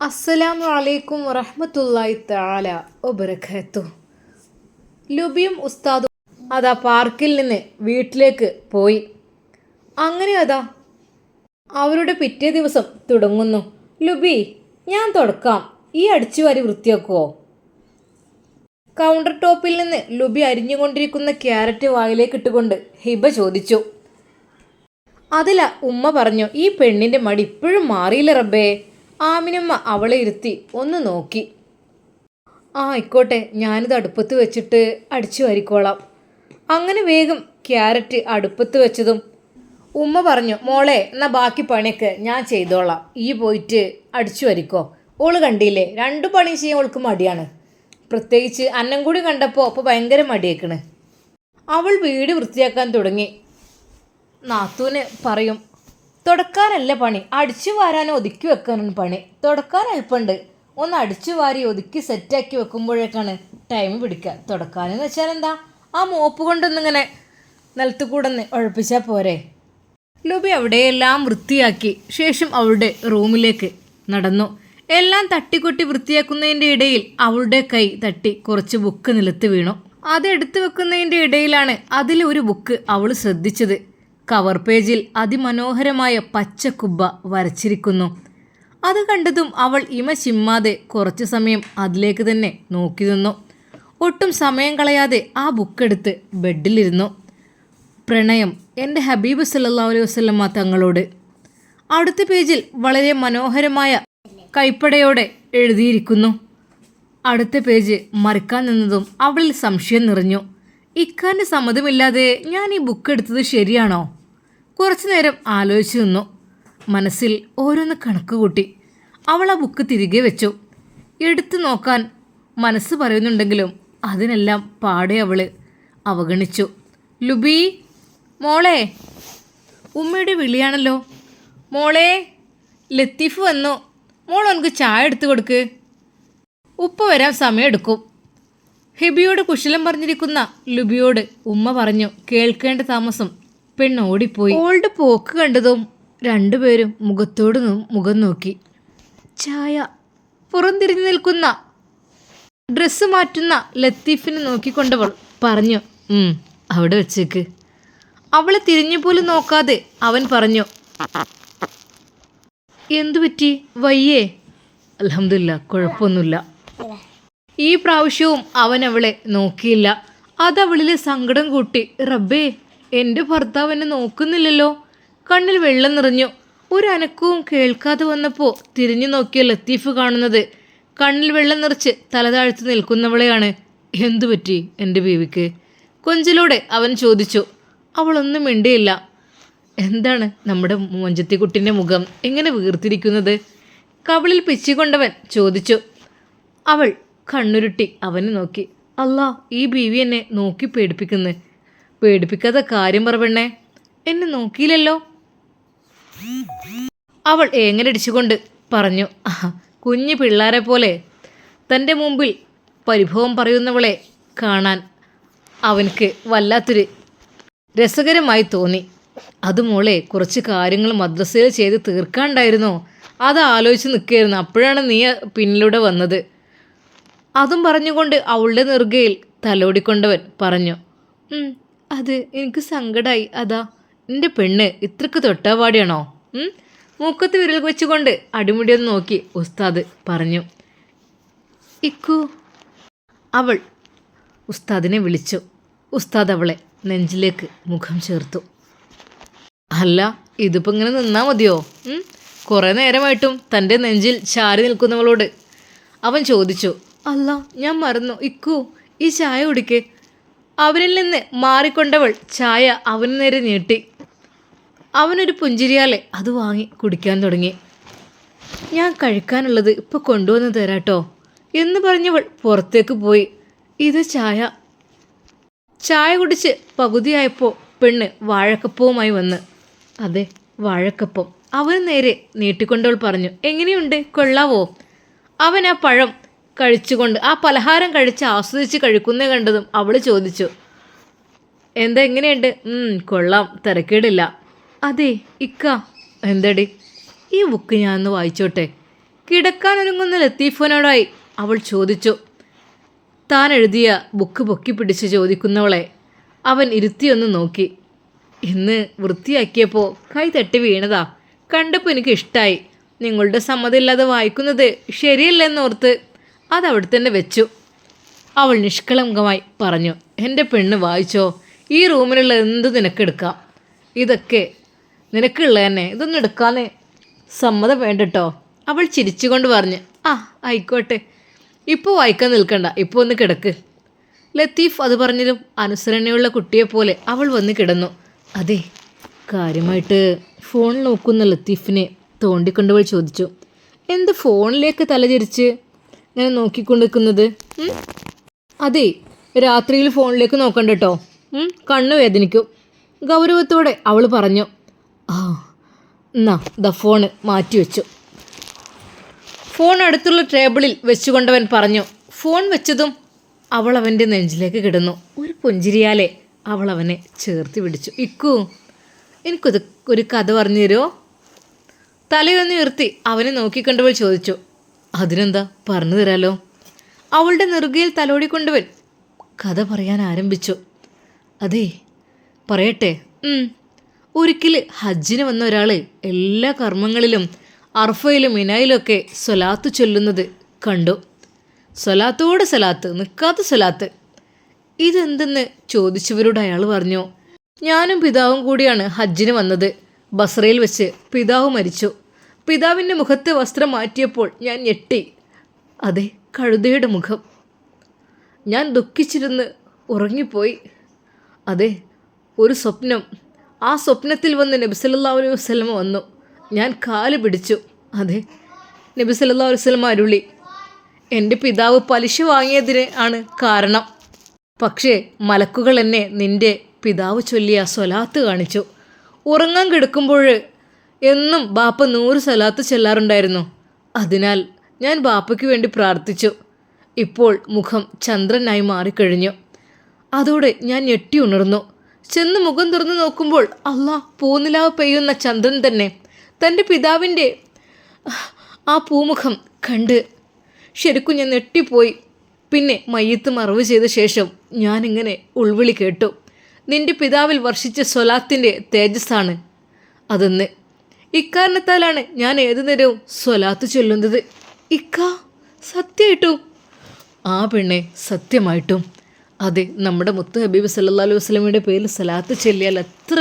അസ്സലാമു അലൈക്കും വറഹ്മത്തുള്ളാഹി തആല വബറകാത്തു. ലുബിയും ഉസ്താദും അതാ പാർക്കിൽ നിന്ന് വീട്ടിലേക്ക് പോയി. അങ്ങനെ അതാ അവരുടെ പിറ്റേ ദിവസം തുടങ്ങുന്നു. ലുബി ഞാൻ തുടക്കാം. ഈ അടിച്ചുവാരി വൃത്തിയാക്കുമോ കൗണ്ടർ ടോപ്പിൽ നിന്ന് ലുബി അരിഞ്ഞുകൊണ്ടിരിക്കുന്ന ക്യാരറ്റ് വായിലേക്ക് ഇട്ടുകൊണ്ട് ഹിബ ചോദിച്ചു. അതില ഉമ്മ പറഞ്ഞു ഈ പെണ്ണിന്റെ മടി ഇപ്പോഴും മാറിയില്ല റബ്ബേ? ആമിനമ്മ അവളെ ഇരുത്തി ഒന്ന് നോക്കി. ആ ആയിക്കോട്ടെ ഞാനിത് അടുപ്പത്ത് വെച്ചിട്ട് അടിച്ചു വാരിക്കോളാം. അങ്ങനെ വേഗം ക്യാരറ്റ് അടുപ്പത്ത് വെച്ചതും ഉമ്മ പറഞ്ഞു മോളെ എന്നാൽ ബാക്കി പണിയൊക്കെ ഞാൻ ചെയ്തോളാം. ഈ പോയിട്ട് അടിച്ചു വരിക്കോ. ഓൾ കണ്ടില്ലേ രണ്ട് പണി ചെയ്യാൻ ഓൾക്ക് മടിയാണ്. പ്രത്യേകിച്ച് അന്നം കൂടി കണ്ടപ്പോൾ അപ്പോൾ ഭയങ്കര മടിയേക്കണ്. അവൾ വീട് വൃത്തിയാക്കാൻ തുടങ്ങി. നാത്തൂന് പറയും തുടക്കാനല്ല പണി. അടിച്ചു വാരാനോ ഒതുക്കി വെക്കാനാണ് പണി. തുടക്കാൻ എളുപ്പമുണ്ട്. ഒന്ന് അടിച്ചു വാരി ഒതുക്കി സെറ്റാക്കി വെക്കുമ്പോഴേക്കാണ് ടൈം പിടിക്കുക. തുടക്കാനെന്ന് വെച്ചാൽ എന്താ? ആ മോപ്പ് കൊണ്ടൊന്നിങ്ങനെ നിലത്ത് കൂടെ ഒന്ന് ഉഴപ്പിച്ചാൽ പോരെ. ലുബി അവിടെയെല്ലാം വൃത്തിയാക്കി ശേഷം അവളുടെ റൂമിലേക്ക് നടന്നു. എല്ലാം തട്ടിക്കൊട്ടി വൃത്തിയാക്കുന്നതിന്റെ ഇടയിൽ അവളുടെ കൈ തട്ടി കുറച്ച് ബുക്ക് നിലത്ത് വീണു. അത് എടുത്തു വെക്കുന്നതിന്റെ ഇടയിലാണ് അതിലൊരു ബുക്ക് അവൾ ശ്രദ്ധിച്ചത്. കവർ പേജിൽ അതിമനോഹരമായ പച്ചക്കുബ്ബ കുബ്ബ വരച്ചിരിക്കുന്നു. അത് കണ്ടതും അവൾ ഇമ ചിമ്മാതെ കുറച്ചു സമയം അതിലേക്ക് തന്നെ നോക്കി നിന്നു. ഒട്ടും സമയം കളയാതെ ആ ബുക്കെടുത്ത് ബെഡിലിരുന്നു. പ്രണയം എന്റെ ഹബീബ് സല്ലാ അലൈഹി വസ്ലമ്മ തങ്ങളോട്. അടുത്ത പേജിൽ വളരെ മനോഹരമായ കൈപ്പടയോടെ എഴുതിയിരിക്കുന്നു. അടുത്ത പേജ് മറിക്കാൻ നിന്നതും അവളിൽ സംശയം നിറഞ്ഞു. ഇക്കാന്റെ സമ്മതമില്ലാതെ ഞാൻ ഈ ബുക്ക് എടുത്തത് ശരിയാണോ? കുറച്ചു നേരം ആലോചിച്ചു നിന്നു. മനസ്സിൽ ഓരോന്ന് കണക്ക് കൂട്ടി അവൾ ആ ബുക്ക് തിരികെ വെച്ചു. എടുത്തു നോക്കാൻ മനസ്സ് പറയുന്നുണ്ടെങ്കിലും അതിനെല്ലാം പാടെ അവൾ അവഗണിച്ചു. ലുബി മോളെ ഉമ്മയുടെ വിളിയാണല്ലോ. മോളെ ലത്തീഫ് വന്നു. മോൾ എനിക്ക് ചായ എടുത്തു കൊടുക്ക്. ഉപ്പ വരാൻ സമയമെടുക്കും. ഹിബിയോട് കുശലം പറഞ്ഞിരിക്കുന്ന ലുബിയോട് ഉമ്മ പറഞ്ഞു കേൾക്കേണ്ട താമസം. പെണ്ണ് ഓടിപ്പോയി. ഓളുടെ പോക്ക് കണ്ടതും രണ്ടുപേരും മുഖത്തോട് മുഖം നോക്കി. ചായ. പുറംതിരിഞ്ഞു നിൽക്കുന്ന ഡ്രസ്സ് മാറ്റുന്ന ലത്തീഫിനെ നോക്കിക്കൊണ്ടവൾ പറഞ്ഞു "ഉം, അവിടെ വെച്ചേക്ക്. അവളെ തിരിഞ്ഞു പോലും നോക്കാതെ അവൻ പറഞ്ഞു എന്തു പറ്റി? വയ്യേ. അലഹമില്ല കുഴപ്പമൊന്നുമില്ല. ഈ പ്രാവശ്യവും അവൻ അവളെ നോക്കിയില്ല. അതവളിലെ സങ്കടം കൂട്ടി റബ്ബേ എന്റെ ഭർത്താവ് എന്നെ നോക്കുന്നില്ലല്ലോ. കണ്ണിൽ വെള്ളം നിറഞ്ഞു. ഒരു അനക്കവും കേൾക്കാതെ വന്നപ്പോൾ തിരിഞ്ഞു നോക്കിയ ലത്തീഫ് കാണുന്നത് കണ്ണിൽ വെള്ളം നിറച്ച് തലതാഴ്ത്തി നിൽക്കുന്നവളെയാണ്. എന്തു പറ്റി എന്റെ ബീവിക്ക് കൊഞ്ചിലൂടെ അവൻ ചോദിച്ചു. അവളൊന്നും മിണ്ടിയില്ല. എന്താണ് നമ്മുടെ മൊഞ്ചത്തിക്കുട്ടിന്റെ മുഖം? എങ്ങനെ വീർത്തിരിക്കുന്നത്? കവിളിൽ പിച്ചിക്കൊണ്ടവൻ ചോദിച്ചു. അവൾ കണ്ണുരുട്ടി അവനെ നോക്കി. അല്ലാ ഈ ബീവി എന്നെ നോക്കി പേടിപ്പിക്കുന്നു. പേടിപ്പിക്കാത്ത കാര്യം പറ പെണ്ണേ. എന്നെ നോക്കിയില്ലല്ലോ. അവൾ ഏങ്ങലടിച്ചുകൊണ്ട് പറഞ്ഞു കുഞ്ഞു പിള്ളാരെ പോലെ തന്റെ മുമ്പിൽ പരിഭവം പറയുന്നവളെ കാണാൻ അവനക്ക് വല്ലാത്തൊരു രസകരമായി തോന്നി. അത് മോളെ കുറച്ച് കാര്യങ്ങൾ മദ്രസയിൽ ചെയ്ത് തീർക്കാണ്ടായിരുന്നോ? അത് ആലോചിച്ച് നിൽക്കുകയായിരുന്നു. അപ്പോഴാണ് നീ പിന്നിലൂടെ വന്നത്. അതും പറഞ്ഞുകൊണ്ട് അവളുടെ നെറുകയിൽ തലോടിക്കൊണ്ടവൻ പറഞ്ഞു "ഉം, അത് എനിക്ക് സങ്കടമായി അതാ എന്റെ പെണ്ണ് ഇത്രക്ക് തൊട്ടാപാടിയാണോ ഉം?" മൂക്കത്ത് വിരൽ വെച്ചുകൊണ്ട് അടിമുടിയൊന്ന് നോക്കി ഉസ്താദ് പറഞ്ഞു ഇക്കു. അവൾ ഉസ്താദിനെ വിളിച്ചു. ഉസ്താദ് അവളെ നെഞ്ചിലേക്ക് മുഖം ചേർത്തു. അല്ല ഇതിപ്പോൾ ഇങ്ങനെ നിന്നാ മതിയോ? കുറേ നേരമായിട്ടും തന്റെ നെഞ്ചിൽ ചാരി നിൽക്കുന്നവളോട്. അവൻ ചോദിച്ചു അല്ല ഞാൻ മറന്നു. ഇക്കൂ ഈ ചായ കുടിക്ക്. അവനിൽ നിന്ന് മാറിക്കൊണ്ടവൾ ചായ അവന് നേരെ നീട്ടി. അവനൊരു പുഞ്ചിരിയാലെ അത് വാങ്ങി കുടിക്കാൻ തുടങ്ങി. ഞാൻ കഴിക്കാനുള്ളത് ഇപ്പോൾ കൊണ്ടുവന്ന് തരാട്ടോ എന്ന് പറഞ്ഞവൾ പുറത്തേക്ക് പോയി. ഇത് ചായ. ചായ കുടിച്ച് പകുതിയായപ്പോൾ പെണ്ണ് വാഴക്കപ്പവുമായി വന്ന്. അതെ വാഴക്കപ്പം. അവന് നേരെ നീട്ടിക്കൊണ്ടവൾ പറഞ്ഞു എങ്ങനെയുണ്ട്? കൊള്ളാവോ? അവൻ ആ പഴം കഴിച്ചുകൊണ്ട് ആ പലഹാരം കഴിച്ച് ആസ്വദിച്ച് കഴിക്കുന്ന കണ്ടതും അവൾ ചോദിച്ചു എന്താ എങ്ങനെയുണ്ട് "ഉം, കൊള്ളാം തിരക്കേടില്ല. അതെ ഇക്ക. എന്തടി? ഈ ബുക്ക് ഞാനൊന്ന് വായിച്ചോട്ടെ. കിടക്കാനൊരുങ്ങുന്ന ലത്തീഫനോടായി അവൾ ചോദിച്ചു. താൻ എഴുതിയ ബുക്ക് പൊക്കി പിടിച്ച് ചോദിക്കുന്നവളെ. അവൻ ഇരുത്തിയൊന്ന് നോക്കി. ഇന്ന് വൃത്തിയാക്കിയപ്പോൾ കൈ തട്ടി വീണതാ. കണ്ടപ്പോൾ എനിക്ക് ഇഷ്ടമായി നിങ്ങളുടെ സമ്മതമില്ലാതെ വായിക്കുന്നത് ശരിയല്ലെന്നോർത്ത് അത് അവിടെ തന്നെ വെച്ചു. അവൾ നിഷ്കളങ്കമായി പറഞ്ഞു എന്റെ പെണ്ണ് വായിച്ചോ? ഈ റൂമിലുള്ള എന്ത് നിനക്കെടുക്കാം ഇതൊക്കെ നിനക്കുള്ള തന്നെ. ഇതൊന്നും എടുക്കാന്ന്. സമ്മതം വേണ്ടട്ടോ. അവൾ ചിരിച്ചുകൊണ്ട് പറഞ്ഞു ആ ആയിക്കോട്ടെ. ഇപ്പോൾ വായിക്കാൻ നിൽക്കണ്ട. ഇപ്പോൾ ഒന്ന് കിടക്ക്. ലത്തീഫ് അത് പറഞ്ഞതും അനുസരണയുള്ള കുട്ടിയെപ്പോലെ അവൾ വന്ന് കിടന്നു. അതെ കാര്യമായിട്ട് ഫോൺ നോക്കുന്ന ലത്തീഫിനെ തോണ്ടിക്കൊണ്ടുപോയി ചോദിച്ചു എന്ത് ഫോണിലേക്ക് തലചിരിച്ച് ഇങ്ങനെ നോക്കിക്കൊണ്ട് നിൽക്കുന്നത് അതെ രാത്രിയിൽ ഫോണിലേക്ക് നോക്കണ്ട കേട്ടോ കണ്ണ് വേദനിക്കും. ഗൗരവത്തോടെ അവൾ പറഞ്ഞു ആ എന്നാ ദ ഫോണ് മാറ്റിവെച്ചു ഫോൺ അടുത്തുള്ള ടേബിളിൽ വെച്ചുകൊണ്ടവൻ പറഞ്ഞു ഫോൺ വെച്ചതും അവൾ അവന്റെ നെഞ്ചിലേക്ക് കിടന്നു. ഒരു പുഞ്ചിരിയാലെ അവൾ അവനെ ചേർത്ത് പിടിച്ചു. ഇക്കു എനിക്കൊരു ഒരു കഥ പറഞ്ഞു തരുമോ തലയൊന്ന് ഉയർത്തി അവനെ നോക്കിക്കണ്ടവൾ ചോദിച്ചു അതിനെന്താ? പറഞ്ഞു തരാലോ. അവളുടെ നെറുകയിൽ തലോടിക്കൊണ്ടുവൻ കഥ പറയാൻ ആരംഭിച്ചു. അതെ പറയട്ടെ. ഒരിക്കൽ ഹജ്ജിന് വന്ന ഒരാൾ എല്ലാ കർമ്മങ്ങളിലും അർഫയിലും ഇനായിലുമൊക്കെ സൊലാത്ത് ചൊല്ലുന്നത് കണ്ടു. സ്വലാത്തോടെ സ്വലാത്ത് നിൽക്കാത്ത സ്വലാത്ത്. ഇതെന്തെന്ന് ചോദിച്ചവരോട് അയാൾ പറഞ്ഞു ഞാനും പിതാവും കൂടിയാണ് ഹജ്ജിന് വന്നത്. ബസ്രയിൽ വെച്ച് പിതാവ് മരിച്ചു. പിതാവിന്റെ മുഖത്തെ വസ്ത്രം മാറ്റിയപ്പോൾ ഞാൻ ഞെട്ടി. അതെ കഴുതയുടെ മുഖം. ഞാൻ ദുഃഖിച്ചിരുന്ന് ഉറങ്ങിപ്പോയി. അതെ ഒരു സ്വപ്നം. ആ സ്വപ്നത്തിൽ വന്ന് നബി സല്ലല്ലാഹു അലൈഹി വസ്ലമ വന്നു. ഞാൻ കാൽ പിടിച്ചു. അതെ നബി സല്ലല്ലാഹു അലൈഹി വസ്ലമ അരുളി. എന്റെ പിതാവ് പലിശ വാങ്ങിയതിന് ആണ് കാരണം. പക്ഷേ മലക്കുകൾ എന്നെ നിന്റെ പിതാവ് ചൊല്ലിയ സ്വലാത്ത് കാണിച്ചു. ഉറങ്ങാൻ കിടക്കുമ്പോൾ എന്നും ബാപ്പ നൂറ് സലാത്ത് ചെല്ലാറുണ്ടായിരുന്നു. അതിനാൽ ഞാൻ ബാപ്പയ്ക്ക് വേണ്ടി പ്രാർത്ഥിച്ചു. ഇപ്പോൾ മുഖം ചന്ദ്രനായി മാറിക്കഴിഞ്ഞു. അതോടെ ഞാൻ ഞെട്ടി ഉണർന്നു. ചെന്ന് മുഖം തുറന്നു നോക്കുമ്പോൾ അള്ളാ പൂനിലാവ് പെയ്യുന്ന ചന്ദ്രൻ തന്നെ. തന്റെ പിതാവിന്റെ ആ പൂമുഖം കണ്ട് ശരിക്കും ഞാൻ ഞെട്ടിപ്പോയി. പിന്നെ മയ്യത്ത് മറവ് ചെയ്ത ശേഷം ഞാനിങ്ങനെ ഉൾവിളി കേട്ടു. നിന്റെ പിതാവിൽ വർഷിച്ച സ്വലാത്തിന്റെ തേജസ്സാണ്. അതെന്ന് ഇക്കാരണത്താലാണ് ഞാൻ ഏതു നേരവും സ്വലാത്ത് ചൊല്ലുന്നത്. ഇക്ക സത്യമായിട്ടും? ആ പെണ്ണെ സത്യമായിട്ടും. അതെ നമ്മുടെ മുത്ത് ഹബീബ് സല്ലാ അലൈഹി വസ്ലമിയുടെ പേരിൽ സ്വലാത്ത് ചൊല്ലിയാൽ എത്ര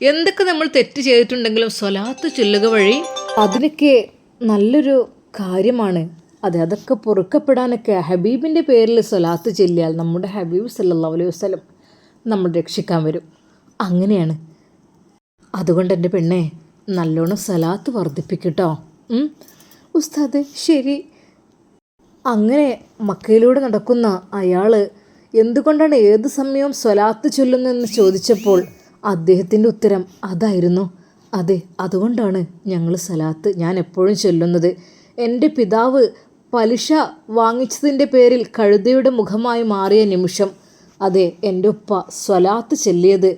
എന്തൊക്കെ നമ്മൾ തെറ്റ് ചെയ്തിട്ടുണ്ടെങ്കിലും സ്വലാത്ത് ചൊല്ലുക വഴി അതിനൊക്കെ നല്ലൊരു കാര്യമാണ്. അതെ അതൊക്കെ പൊറുക്കപ്പെടാനൊക്കെ ഹബീബിന്റെ പേരിൽ സ്വലാത്ത് ചൊല്ലിയാൽ നമ്മുടെ ഹബീബ് സല്ലാ അലൈഹി വസ്ലം നമ്മൾ രക്ഷിക്കാൻ വരും. അങ്ങനെയാണ്. അതുകൊണ്ട് എന്റെ പെണ്ണെ നല്ലോണം സലാത്ത് വർദ്ധിപ്പിക്കട്ടോ? ഉസ്താദ് ശരി. അങ്ങനെ മക്കയിലൂടെ നടക്കുന്ന അയാൾ എന്തുകൊണ്ടാണ് ഏത് സമയവും സ്വലാത്ത് ചൊല്ലുന്നതെന്ന് ചോദിച്ചപ്പോൾ അദ്ദേഹത്തിന്റെ ഉത്തരം അതായിരുന്നു. അതെ അതുകൊണ്ടാണ് ഞങ്ങൾ സലാത്ത് ഞാൻ എപ്പോഴും ചൊല്ലുന്നത്. എന്റെ പിതാവ് പലിശ വാങ്ങിച്ചതിന്റെ പേരിൽ കഴുതയുടെ മുഖമായി മാറിയ നിമിഷം അതെ എന്റെ ഉപ്പ സ്വലാത്ത് ചൊല്ലിയത്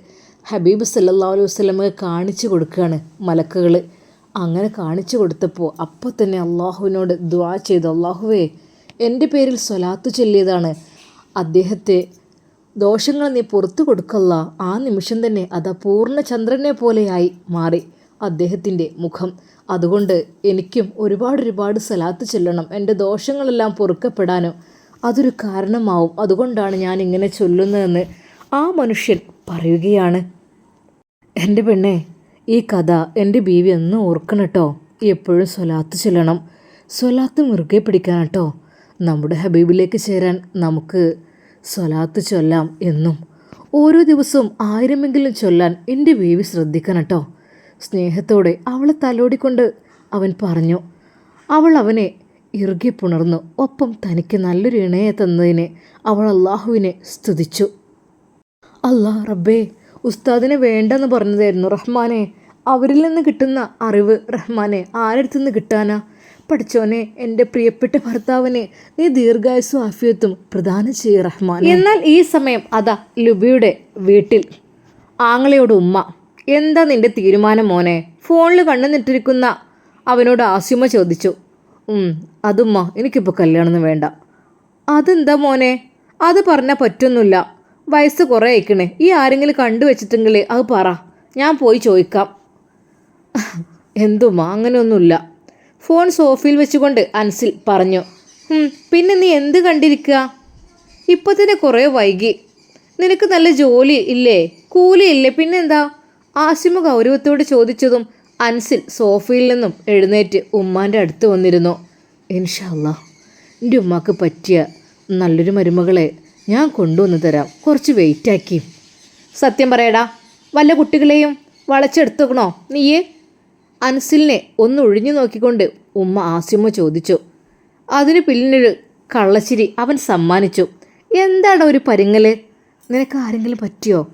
ഹബീബ് സല്ലാ അലൈഹി വസ്ലമെ കാണിച്ചു കൊടുക്കുകയാണ് മലക്കുകൾ അങ്ങനെ കാണിച്ചു കൊടുത്തപ്പോൾ അപ്പോൾ തന്നെ അള്ളാഹുവിനോട് ദ്വാ ചെയ്തു. അള്ളാഹുവേ എന്റെ പേരിൽ സ്വലാത്ത് ചൊല്ലിയതാണ്. അദ്ദേഹത്തെ ദോഷങ്ങൾ നീ പുറത്തു കൊടുക്കല്ല. ആ നിമിഷം തന്നെ അത് പൂർണ ചന്ദ്രനെ പോലെയായി മാറി അദ്ദേഹത്തിന്റെ മുഖം. അതുകൊണ്ട് എനിക്കും ഒരുപാട് ഒരുപാട് സലാത്ത് ചൊല്ലണം. എന്റെ ദോഷങ്ങളെല്ലാം പൊറുക്കപ്പെടാനും അതൊരു കാരണമാവും. അതുകൊണ്ടാണ് ഞാൻ ഇങ്ങനെ ചൊല്ലുന്നതെന്ന് ആ മനുഷ്യൻ പറയുകയാണ് എന്റെ പെണ്ണെ ഈ കഥ എന്റെ ബീവി ഒന്ന് ഓർക്കണം കേട്ടോ എപ്പോഴും സ്വലാത്ത് ചെല്ലണം. സ്വലാത്ത് മുറുകെ പിടിക്കാൻ കേട്ടോ നമ്മുടെ ഹബീബിലേക്ക് ചേരാൻ നമുക്ക് സ്വലാത്ത് ചൊല്ലാം എന്നും. ഓരോ ദിവസവും ആയിരമെങ്കിലും ചൊല്ലാൻ എന്റെ ബീവി ശ്രദ്ധിക്കണം കേട്ടോ സ്നേഹത്തോടെ അവളെ തലോടിക്കൊണ്ട് അവൻ പറഞ്ഞു അവൾ അവനെ ഇറുകി പുണർന്നു. ഒപ്പം തനിക്ക് നല്ലൊരു ഇണയെ തന്നതിനെ അവൾ അള്ളാഹുവിനെ സ്തുതിച്ചു. അല്ലാ റബ്ബേ ഉസ്താദിനെ വേണ്ടെന്ന് പറഞ്ഞതായിരുന്നു റഹ്മാനെ. അവരിൽ നിന്ന് കിട്ടുന്ന അറിവ് റഹ്മാനെ ആരടുത്തു നിന്ന് കിട്ടാനാ? പഠിച്ചോനെ എന്റെ പ്രിയപ്പെട്ട ഭർത്താവിനെ നീ ദീർഘായുസും ആഫിയത്തും പ്രദാനം ചെയ്യ റഹ്മാൻ എന്നാൽ ഈ സമയം അതാ ലുബിയുടെ വീട്ടിൽ. ആങ്ങളയോട് ഉമ്മ എന്താ നിന്റെ തീരുമാനം മോനെ? ഫോണിൽ കണ്ണു നിട്ടിരിക്കുന്ന അവനോട് ആസ്യുമ ചോദിച്ചു. അതുമ്മ എനിക്കിപ്പോൾ കല്യാണമൊന്നും വേണ്ട. അതെന്താ മോനെ? അത് പറഞ്ഞാൽ പറ്റൊന്നുമില്ല. വയസ്സ് കുറേ അയക്കണേ ഈ ആരെങ്കിലും കണ്ടു വെച്ചിട്ടെങ്കിൽ അത് പറ. ഞാൻ പോയി ചോദിക്കാം. എന്തുമാ? അങ്ങനെയൊന്നുമില്ല. ഫോൺ സോഫയിൽ വെച്ചുകൊണ്ട് അൻസിൽ പറഞ്ഞു. പിന്നെ നീ എന്ത് കണ്ടിരിക്കുക ഇപ്പോൾ തന്നെ കുറേ വൈകി. നിനക്ക് നല്ല ജോലി ഇല്ലേ? കൂലി ഇല്ലേ? പിന്നെന്താ? ആശിമ ഗൗരവത്തോട് ചോദിച്ചതും അൻസിൽ സോഫയിൽ നിന്നും എഴുന്നേറ്റ് ഉമ്മാന്റെ അടുത്ത് വന്നിരുന്നു. ഇൻഷല്ല എന്റെ ഉമ്മാക്ക് പറ്റിയ നല്ലൊരു മരുമകളെ ഞാൻ കൊണ്ടുവന്ന് തരാം. കുറച്ച് വെയിറ്റാക്കി സത്യം പറയടാ വല്ല കുട്ടികളെയും വളച്ചെടുത്തുക്കണോ നീയേ? അൻസിലിനെ ഒന്ന് ഒഴിഞ്ഞു നോക്കിക്കൊണ്ട് ഉമ്മ ആസ്യമ്മ ചോദിച്ചു. അതിന് പിന്നിലൊരു കള്ളശ്ശിരി അവൻ സമ്മാനിച്ചു. എന്താണ് ഒരു പരിങ്ങൽ നിനക്ക് ആരെങ്കിലും പറ്റിയോ?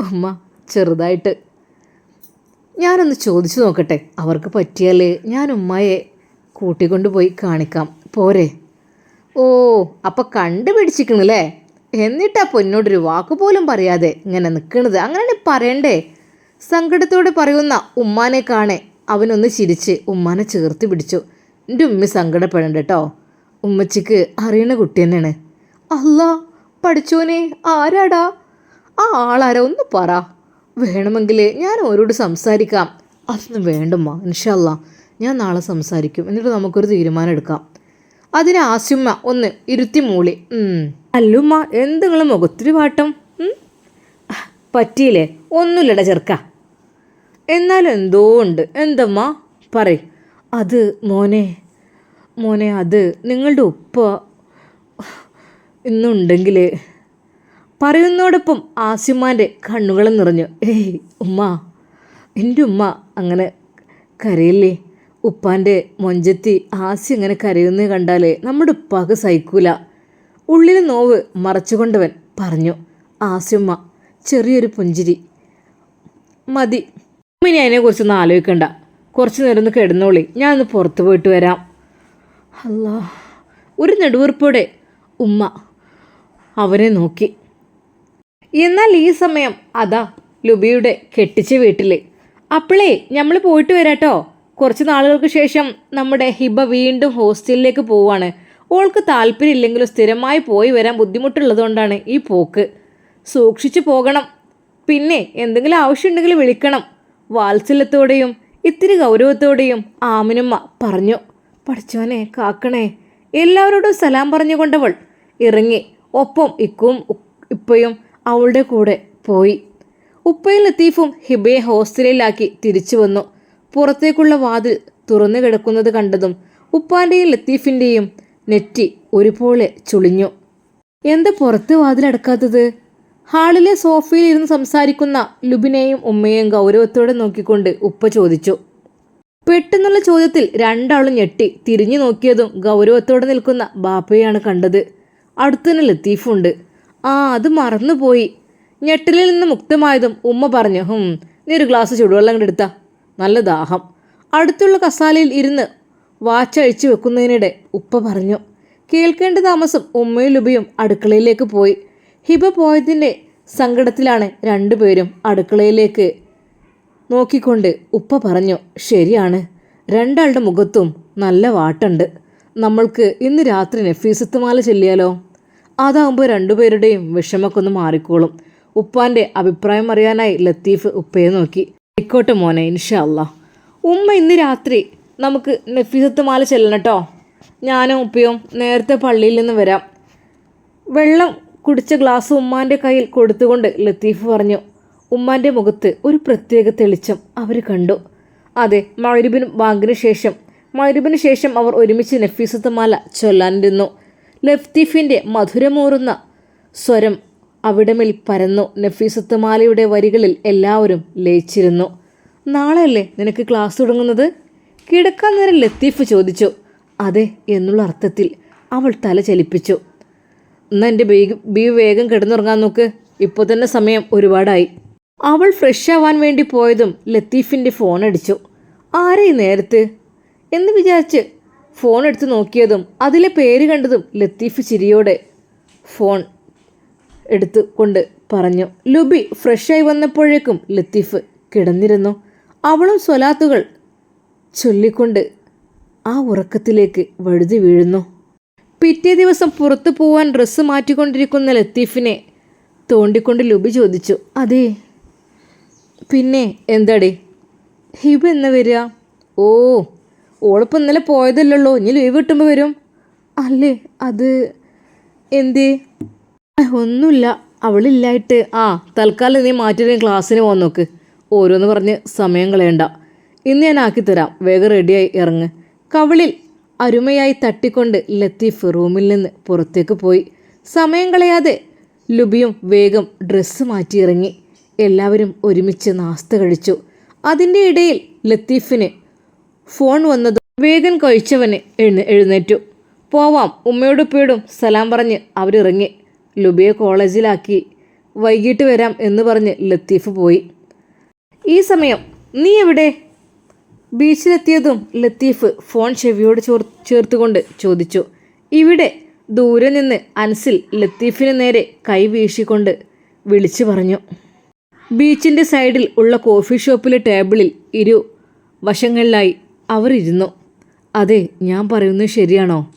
ഉമ്മ ചെറുതായിട്ട്. ഞാനൊന്ന് ചോദിച്ചു നോക്കട്ടെ അവർക്ക് പറ്റിയാൽ ഞാൻ ഉമ്മയെ കൂട്ടിക്കൊണ്ടുപോയി കാണിക്കാം. പോരെ. ഓ അപ്പം കണ്ടുപിടിച്ചിക്കണല്ലേ എന്നിട്ടാ പൊന്നോടൊരു വാക്കുപോലും പറയാതെ ഇങ്ങനെ നിൽക്കണത് അങ്ങനെ പറയണ്ടേ? സങ്കടത്തോടെ പറയുന്ന ഉമ്മാനെ കാണേ അവനൊന്ന് ചിരിച്ച് ഉമ്മാനെ ചേർത്ത് പിടിച്ചു. എന്റെ ഉമ്മ സങ്കടപ്പെടണ്ട കേട്ടോ ഉമ്മച്ചിക്ക് അറിയണ കുട്ടി തന്നെയാണ്. അല്ല പഠിച്ചോനെ ആരാടാ? ആ ആളാരാ? ഒന്ന് പറ. വേണമെങ്കിൽ ഞാൻ ഓരോട് സംസാരിക്കാം. അതൊന്നും വേണ്ടമ്മ ഇൻഷല്ല ഞാൻ നാളെ സംസാരിക്കും. എന്നിട്ട് നമുക്കൊരു തീരുമാനം എടുക്കാം. അതിന് ആസിമ്മ ഒന്ന് ഇരുത്തി മൂളി. അല്ലുമ്മ എന്തെങ്കിലും മുഖത്തിരി വാട്ടം? ഉം? പറ്റിയില്ലേ? ഒന്നുമില്ലട ചെറുക്ക. എന്നാൽ എന്തോ ഉണ്ട്. എന്തമ്മ? പറ അത് മോനെ മോനെ അത് നിങ്ങളുടെ ഉപ്പ ഇന്നുണ്ടെങ്കിൽ പറയുന്നതോടൊപ്പം ആസിമാന്റെ കണ്ണുകൾ നിറഞ്ഞു. ഏയ് ഉമ്മ. എന്റെ ഉമ്മ അങ്ങനെ കരയില്ലേ? ഉപ്പാന്റെ മൊഞ്ചത്തി ആസി അങ്ങനെ കരയുന്നത് കണ്ടാലേ നമ്മുടെ ഉപ്പാക്ക് സഹിക്കൂല. ഉള്ളിൽ നോവ് മറച്ചുകൊണ്ടവൻ പറഞ്ഞു ആസ്യമ്മ ചെറിയൊരു പുഞ്ചിരി. മതി. ഇനി അതിനെക്കുറിച്ചൊന്നും ആലോചിക്കണ്ട. കുറച്ച് നേരം ഒന്ന് കിടന്നോളി. ഞാനൊന്ന് പുറത്ത് പോയിട്ട് വരാം. അല്ലാ. ഒരു നെടുവീർപ്പോടെ ഉമ്മ അവനെ നോക്കി. എന്നാൽ ഈ സമയം അതാ ലുബിയുടെ കെട്ടിച്ച വീട്ടിൽ അപ്പോളേ നമ്മൾ പോയിട്ട് വരാട്ടോ. കുറച്ച് നാളുകൾക്ക് ശേഷം നമ്മുടെ ഹിബ വീണ്ടും ഹോസ്റ്റലിലേക്ക് പോവാണ്. ഓൾക്ക് താല്പര്യമില്ലെങ്കിലും സ്ഥിരമായി പോയി വരാൻ ബുദ്ധിമുട്ടുള്ളതുകൊണ്ടാണ് ഈ പോക്ക്. സൂക്ഷിച്ചു പോകണം. പിന്നെ എന്തെങ്കിലും ആവശ്യമുണ്ടെങ്കിൽ വിളിക്കണം. വാത്സല്യത്തോടെയും ഇത്തിരി ഗൗരവത്തോടെയും ആമിനുമ്മ പറഞ്ഞു. പഠിച്ചോനെ കാക്കണേ എല്ലാവരോടും സലാം പറഞ്ഞുകൊണ്ടവൾ ഇറങ്ങി. ഒപ്പം ഇക്കും ഇപ്പയും അവളുടെ കൂടെ പോയി. ഉപ്പയും ലത്തീഫും ഹിബയെ ഹോസ്റ്റലിലാക്കി തിരിച്ചു വന്നു. പുറത്തേക്കുള്ള വാതിൽ തുറന്നു കിടക്കുന്നത് കണ്ടതും ഉപ്പാന്റെയും ലത്തീഫിന്റെയും നെറ്റി ഒരുപോലെ ചുളിഞ്ഞു. എന്താ പുറത്ത് വാതിലടക്കാത്തത്? ഹാളിലെ സോഫയിൽ ഇരുന്ന് സംസാരിക്കുന്ന ലുബിനെയും ഉമ്മയെയും ഗൗരവത്തോടെ നോക്കിക്കൊണ്ട് ഉപ്പ ചോദിച്ചു. പെട്ടെന്നുള്ള ചോദ്യത്തിൽ രണ്ടാളും ഞെട്ടി തിരിഞ്ഞു നോക്കിയതും ഗൗരവത്തോടെ നിൽക്കുന്ന ബാപ്പയാണ് കണ്ടത്. അടുത്തുതന്നെ ലത്തീഫുണ്ട്. ആ അത് മറന്നുപോയി. ഞെട്ടലിൽ നിന്ന് മുക്തമായതും ഉമ്മ പറഞ്ഞു ഹും നീ ഒരു ഗ്ലാസ് ചുടുവെള്ളം കണ്ടെടുത്ത നല്ല ദാഹം. അടുത്തുള്ള കസാലയിൽ ഇരുന്ന് വാച്ചഴിച്ചു വെക്കുന്നതിനിടെ ഉപ്പ പറഞ്ഞു കേൾക്കേണ്ട താമസം ഉമ്മയും ലുബിയും അടുക്കളയിലേക്ക് പോയി. ഹിബ പോയതിന്റെ സങ്കടത്തിലാണ് രണ്ടുപേരും അടുക്കളയിലേക്ക് നോക്കിക്കൊണ്ട് ഉപ്പ പറഞ്ഞു ശരിയാണ് രണ്ടാളുടെ മുഖത്തും നല്ല വാട്ടുണ്ട്. നമ്മൾക്ക് ഇന്ന് രാത്രി നഫീസത്തുമാല ചെല്ലിയാലോ? അതാകുമ്പോൾ രണ്ടുപേരുടെയും വിഷമൊക്കെ ഒന്ന് മാറിക്കോളും. ഉപ്പാന്റെ അഭിപ്രായം അറിയാനായി ലത്തീഫ് ഉപ്പയെ നോക്കി. ആയിക്കോട്ടെ മോനെ ഇൻഷാ അല്ലാ ഉമ്മ ഇന്ന് രാത്രി നമുക്ക് നഫീസത്തുമാല ചെല്ലണം കേട്ടോ. ഞാനും ഉപ്പയും നേരത്തെ പള്ളിയിൽ നിന്ന് വരാം. വെള്ളം കുടിച്ച ഗ്ലാസ് ഉമ്മാന്റെ കയ്യിൽ കൊടുത്തുകൊണ്ട് ലത്തീഫ് പറഞ്ഞു ഉമ്മാന്റെ മുഖത്ത് ഒരു പ്രത്യേക തെളിച്ചം അവർ കണ്ടു. അതെ മഴരുബിന് ബാങ്കിന് ശേഷം മഴരുബിന് ശേഷം അവർ ഒരുമിച്ച് നഫീസത്ത് മാല ചൊല്ലാനിരുന്നു. ലത്തീഫിന്റെ മധുരമൂറുന്ന സ്വരം അവിടമിൽ പരന്നു. നഫീസത്ത് മാലയുടെ വരികളിൽ എല്ലാവരും ലയിച്ചിരുന്നു. നാളെയല്ലേ നിനക്ക് ക്ലാസ് തുടങ്ങുന്നത്? കിടക്കാൻ നേരം ലത്തീഫ് ചോദിച്ചു അതെ എന്നുള്ള അർത്ഥത്തിൽ അവൾ തല ചലിപ്പിച്ചു. എന്നാ എന്റെ ബീഗ് ബീ വേഗം കിടന്നുറങ്ങാൻ നോക്ക്. ഇപ്പോൾ തന്നെ സമയം ഒരുപാടായി. അവൾ ഫ്രഷ് ആവാൻ വേണ്ടി പോയതും ലത്തീഫിന്റെ ഫോൺ അടിച്ചു. ആരെ നേരത്ത്? എന്ന് വിചാരിച്ച് ഫോൺ എടുത്ത് നോക്കിയതും അതിലെ പേര് കണ്ടതും ലത്തീഫ് ചിരിയോടെ ഫോൺ എടുത്ത് കൊണ്ട് പറഞ്ഞു. ലുബി ഫ്രഷായി വന്നപ്പോഴേക്കും ലത്തീഫ് കിടന്നിരുന്നു. അവളും സ്വലാത്തുകൾ ചൊല്ലിക്കൊണ്ട് ആ ഉറക്കത്തിലേക്ക് വഴുതി വീഴുന്നു. പിറ്റേ ദിവസം പുറത്തു പോവാൻ ഡ്രസ്സ് മാറ്റിക്കൊണ്ടിരിക്കുന്ന ലത്തീഫിനെ തോണ്ടിക്കൊണ്ട് ലുബി ചോദിച്ചു അതെ പിന്നെ എന്താടി? ഹിബ എന്ന് വരിക? ഓ ഓളിപ്പോൾ ഇന്നലെ പോയതല്ലല്ലോ ഇനി ലീവ് കിട്ടുമ്പോൾ വരും. അല്ലേ അത് എന്തേ? ഒന്നുമില്ല അവളില്ലായിട്ട്. ആ തൽക്കാലം നീ മാറ്റി ക്ലാസ്സിന് പോകാൻ നോക്ക് ഓരോന്ന് പറഞ്ഞ് സമയം കളയണ്ട. ഇന്ന് ഞാൻ ആക്കിത്തരാം വേഗം റെഡിയായി ഇറങ്ങ്. കവളിൽ അരുമയായി തട്ടിക്കൊണ്ട് ലത്തീഫ് റൂമിൽ നിന്ന് പുറത്തേക്ക് പോയി. സമയം കളയാതെ ലുബിയും വേഗം ഡ്രസ്സ് മാറ്റിയിറങ്ങി എല്ലാവരും ഒരുമിച്ച് നാസ്ത കഴിച്ചു. അതിന്റെ ഇടയിൽ ലത്തീഫിന് ഫോൺ വന്നത് വേഗം കഴിച്ചവന് എഴുന്ന എഴുന്നേറ്റു. പോവാം. ഉമ്മയോട് ഉപ്പയോടും സലാം പറഞ്ഞ് അവരിറങ്ങി. ലുബിയെ കോളേജിലാക്കി. വൈകിട്ട് വരാം എന്ന് പറഞ്ഞ് ലത്തീഫ് പോയി. ഈ സമയം നീ എവിടെ? ബീച്ചിലെത്തിയതും ലത്തീഫ് ഫോൺ ചെവിയോട് ചോർ ചേർത്തുകൊണ്ട് ചോദിച്ചു. ഇവിടെ ദൂരെ നിന്ന് അൻസിൽ ലത്തീഫിന് നേരെ കൈ വീശിക്കൊണ്ട് വിളിച്ചു പറഞ്ഞു. ബീച്ചിന്റെ സൈഡിൽ ഉള്ള കോഫി ഷോപ്പിലെ ടേബിളിൽ ഇരു വശങ്ങളിലായി അവർ ഇരുന്നു. അതെ ഞാൻ പറയുന്നത് ശരിയാണോ?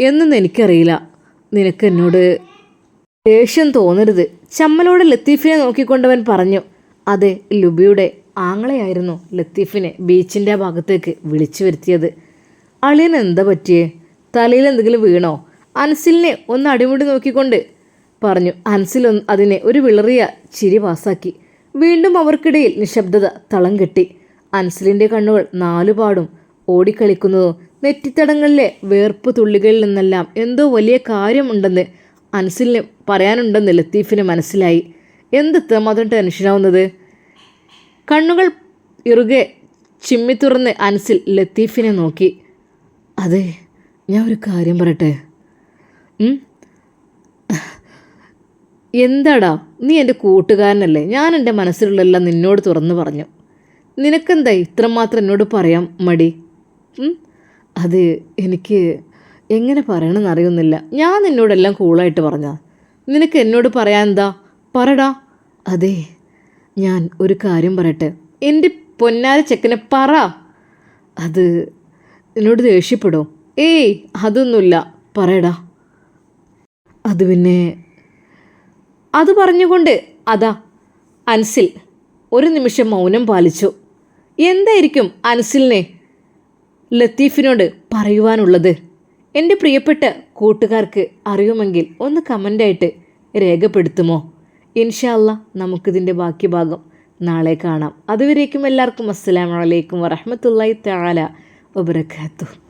എന്നൊന്നും എനിക്കറിയില്ല. നിനക്ക് എന്നോട് ദേഷ്യം തോന്നരുത് ചമ്മലോട് ലത്തീഫിനെ നോക്കിക്കൊണ്ടവൻ പറഞ്ഞു. അതെ ലുബിയുടെ ആങ്ങളെയായിരുന്നു ലത്തീഫിനെ ബീച്ചിന്റെ ഭാഗത്തേക്ക് വിളിച്ചു വരുത്തിയത്. അളിയന് എന്താ പറ്റിയേ? തലയിൽ എന്തെങ്കിലും വീണോ? അൻസിലിനെ ഒന്ന് അടിമുടി നോക്കിക്കൊണ്ട് പറഞ്ഞു. അൻസിൽ അതിനെ ഒരു വിളറിയ ചിരി പാസാക്കി. വീണ്ടും അവർക്കിടയിൽ നിശബ്ദത തളം കെട്ടി. അൻസിലിന്റെ കണ്ണുകൾ നാലുപാടും ഓടിക്കളിക്കുന്നതും നെറ്റിത്തടങ്ങളിലെ വേർപ്പ് തുള്ളികളിൽ നിന്നെല്ലാം എന്തോ വലിയ കാര്യമുണ്ടെന്ന് അൻസിലിന് പറയാനുണ്ടെന്ന് ലത്തീഫിന് മനസ്സിലായി. എന്ത് ഇത്രമാത്രം ടെൻഷനാവുന്നത് കണ്ണുകൾ ഇറുകെ ചിമ്മി തുറന്ന് അൻസിൽ ലത്തീഫിനെ നോക്കി. അതെ ഞാൻ ഒരു കാര്യം പറയട്ടെ? എന്താടാ നീ എന്റെ കൂട്ടുകാരനല്ലേ? ഞാൻ എന്റെ മനസ്സിലുള്ളതെല്ലാം നിന്നോട് തുറന്നു പറഞ്ഞു. നിനക്കെന്താ ഇത്രമാത്രം എന്നോട് പറയാൻ മടി? അത് എനിക്ക് എങ്ങനെ പറയണമെന്ന് അറിയുന്നില്ല. ഞാൻ നിന്നോടെല്ലാം കൂളായിട്ട് പറഞ്ഞ നിനക്ക് എന്നോട് പറയാൻ എന്താ പറടാ. അതെ ഞാൻ ഒരു കാര്യം പറയട്ടെ? എന്റെ പൊന്നാര ചെക്കനെ പറ. അത് എന്നോട് ദേഷ്യപ്പെടോ. ഏയ് അതൊന്നുമില്ല. പറയടാ. അത് പിന്നെ അത് പറഞ്ഞുകൊണ്ട് അതാ അൻസിൽ ഒരു നിമിഷം മൗനം പാലിച്ചു. എന്തായിരിക്കും അൻസിലിനെ ലത്തീഫിനോട് പറയുവാനുള്ളത്? എന്റെ പ്രിയപ്പെട്ട കൂട്ടുകാർക്ക് അറിയുമെങ്കിൽ ഒന്ന് കമന്റായിട്ട് രേഖപ്പെടുത്തുമോ? ഇൻഷാല്ല നമുക്കിതിന്റെ ബാക്കി ഭാഗം നാളെ കാണാം. അതുവരേക്കും എല്ലാവർക്കും അസ്സാം വലൈക്കും വറഹമത്തല്ലാ താല വബർക്കാത്തു